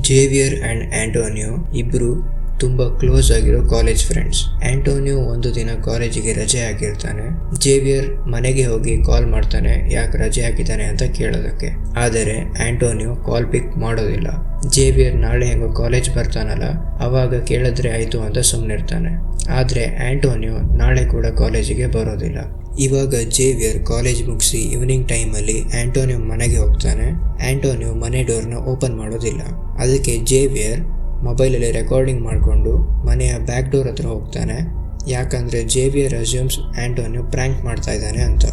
Xavier and Antonio ಇಬ್ರು ತುಂಬ close ಆಗಿರೋ ಕಾಲೇಜ್ ಫ್ರೆಂಡ್ಸ್ ಆಂಟೋನಿಯೋ ಒಂದು ದಿನ ಕಾಲೇಜಿಗೆ ರಜೆ ಹಾಕಿರ್ತಾನೆ. ಜೇವಿಯರ್ ಮನೆಗೆ ಹೋಗಿ ಕಾಲ್ ಮಾಡ್ತಾನೆ, ಯಾಕೆ ರಜೆ ಹಾಕಿದ್ದಾನೆ ಅಂತ ಕೇಳೋದಕ್ಕೆ. ಆದರೆ ಆಂಟೋನಿಯೋ ಕಾಲ್ ಪಿಕ್ ಮಾಡೋದಿಲ್ಲ. ಜೇವಿಯರ್ ನಾಳೆ ಹೆಂಗೋ ಕಾಲೇಜ್ ಬರ್ತಾನಲ್ಲ, ಅವಾಗ ಕೇಳಿದ್ರೆ ಆಯ್ತು ಅಂತ ಸುಮ್ಮನಿರ್ತಾನೆ ಆದರೆ ಆಂಟೋನಿಯೋ ನಾಳೆ ಕೂಡ ಕಾಲೇಜಿಗೆ ಬರೋದಿಲ್ಲ. ಇವಾಗ ಜೇವಿಯರ್ ಕಾಲೇಜ್ ಮುಗಿಸಿ ಈವ್ನಿಂಗ್ ಟೈಮಲ್ಲಿ ಆಂಟೋನಿಯೋ ಮನೆಗೆ ಹೋಗ್ತಾನೆ. ಆಂಟೋನಿಯೋ ಮನೆ ಡೋರ್ನ ಓಪನ್ ಮಾಡೋದಿಲ್ಲ. ಅದಕ್ಕೆ ಜೇವಿಯರ್ ಮೊಬೈಲಲ್ಲಿ ರೆಕಾರ್ಡಿಂಗ್ ಮಾಡಿಕೊಂಡು ಮನೆಯ ಬ್ಯಾಕ್ ಡೋರ್ ಹತ್ರ ಹೋಗ್ತಾನೆ. ಯಾಕಂದರೆ ಜೇವಿಯರ್ ಅಸ್ಯೂಮ್ಸ್ ಆಂಟೋನಿಯೋ ಪ್ರ್ಯಾಂಕ್ ಮಾಡ್ತಾ ಇದ್ದಾನೆ ಅಂತ.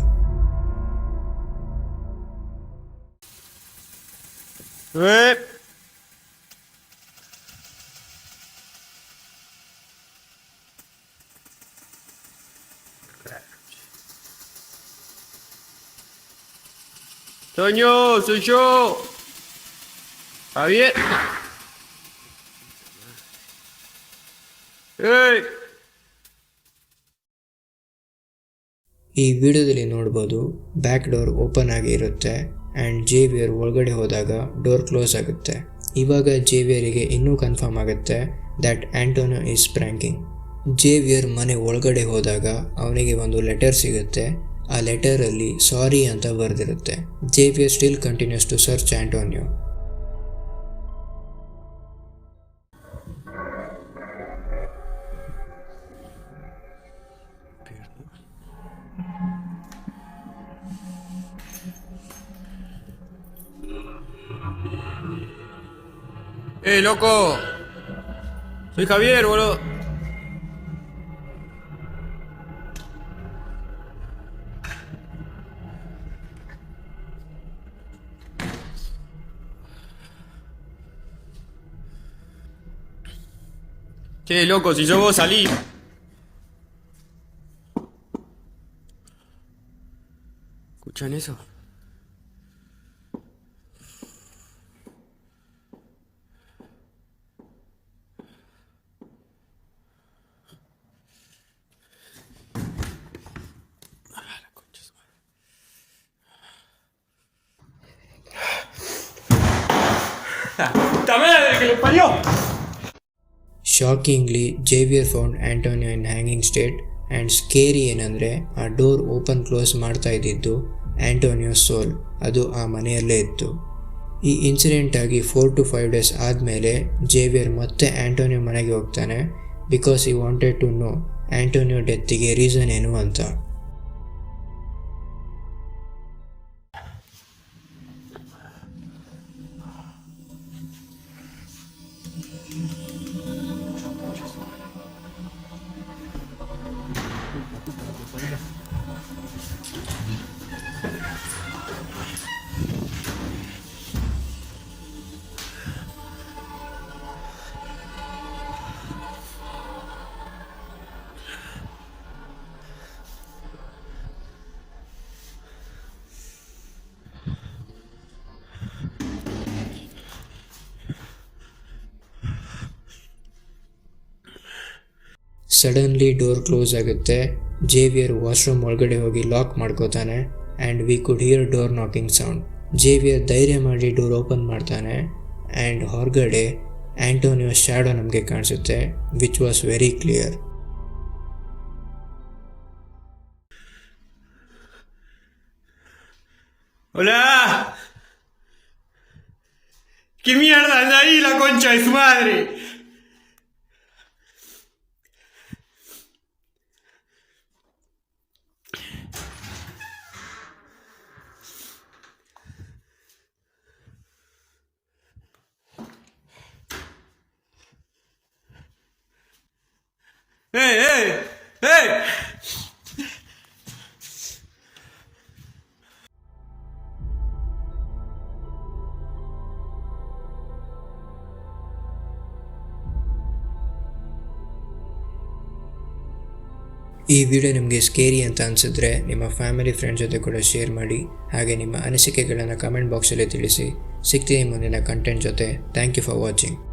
왜? Toño, soy yo. Javier. ¡Ey! ಈ ವಿಡಿಯೋದಲ್ಲಿ ನೋಡ್ಬೋದು ಬ್ಯಾಕ್ ಡೋರ್ ಓಪನ್ ಆಗಿ ಇರುತ್ತೆ ಆ್ಯಂಡ್ ಜೇವಿಯರ್ ಒಳಗಡೆ ಹೋದಾಗ ಡೋರ್ ಕ್ಲೋಸ್ ಆಗುತ್ತೆ ಇವಾಗ ಜೇವಿಯರಿಗೆ ಇನ್ನೂ ಕನ್ಫರ್ಮ್ ಆಗುತ್ತೆ that Antonio is pranking Javier ಮನೆ ಒಳಗಡೆ ಹೋದಾಗ ಅವನಿಗೆ ಒಂದು ಲೆಟರ್ ಸಿಗುತ್ತೆ ಆ ಲೆಟರಲ್ಲಿ ಸಾರಿ ಅಂತ ಬರೆದಿರುತ್ತೆ Javier still continues to search Antonio ¡Eh, loco! Soy Javier, boludo. Che, loco, si yo vos salí. ¿Escuchan eso? ¡Puta madre que lo parió! Shockingly Javier found Antonio in hanging state and scary ಏನಂದರೆ ಆ door open close ಮಾಡ್ತಾ ಇದ್ದಿದ್ದು Antonio ಸೋಲ್ ಅದು ಆ ಮನೆಯಲ್ಲೇ ಇತ್ತು. ಈ incident ಆಗಿ ಫೋರ್ ಟು ಫೈವ್ ಡೇಸ್ ಆದಮೇಲೆ ಜೇವಿಯರ್ ಮತ್ತೆ ಆಂಟೋನಿಯೋ ಮನೆಗೆ ಹೋಗ್ತಾನೆ because he wanted to know Antonio ಡೆತ್ತಿಗೆ reason ಏನು ಅಂತ. ಸಡನ್ಲಿ ಡೋರ್ ಕ್ಲೋಸ್ ಆಗುತ್ತೆ ಜೇವಿಯರ್ ವಾಶ್ರೂಮ್ ಒಳಗಡೆ ಹೋಗಿ lock ಮಾಡ್ಕೋತಾನೆ and we could hear door knocking sound Javier ಧೈರ್ಯ ಮಾಡಿ ಡೋರ್ ಓಪನ್ ಮಾಡ್ತಾನೆ ಆ್ಯಂಡ್ ಹೊರಗಡೆ ಆಂಟೋನಿಯೋ ಶ್ಯಾಡೋ ನಮಗೆ ಕಾಣಿಸುತ್ತೆ which was very clear ¡Hola! ¿Qué mierda ahí la? ¡Eh, hey, hey! ಈ ವಿಡಿಯೋ ನಿಮಗೆ ಸ್ಕೇರಿ ಅಂತ ಅನಿಸಿದ್ರೆ ನಿಮ್ಮ ಫ್ಯಾಮಿಲಿ ಫ್ರೆಂಡ್ಸ್ ಜೊತೆ ಕೂಡ ಶೇರ್ ಮಾಡಿ ಹಾಗೆ ನಿಮ್ಮ ಅನಿಸಿಕೆಗಳನ್ನು ಕಮೆಂಟ್ ಬಾಕ್ಸಲ್ಲಿ ತಿಳಿಸಿ. ಸಿಗ್ತೀನಿ ಮುಂದಿನ ಕಂಟೆಂಟ್ ಜೊತೆ. Thank you for watching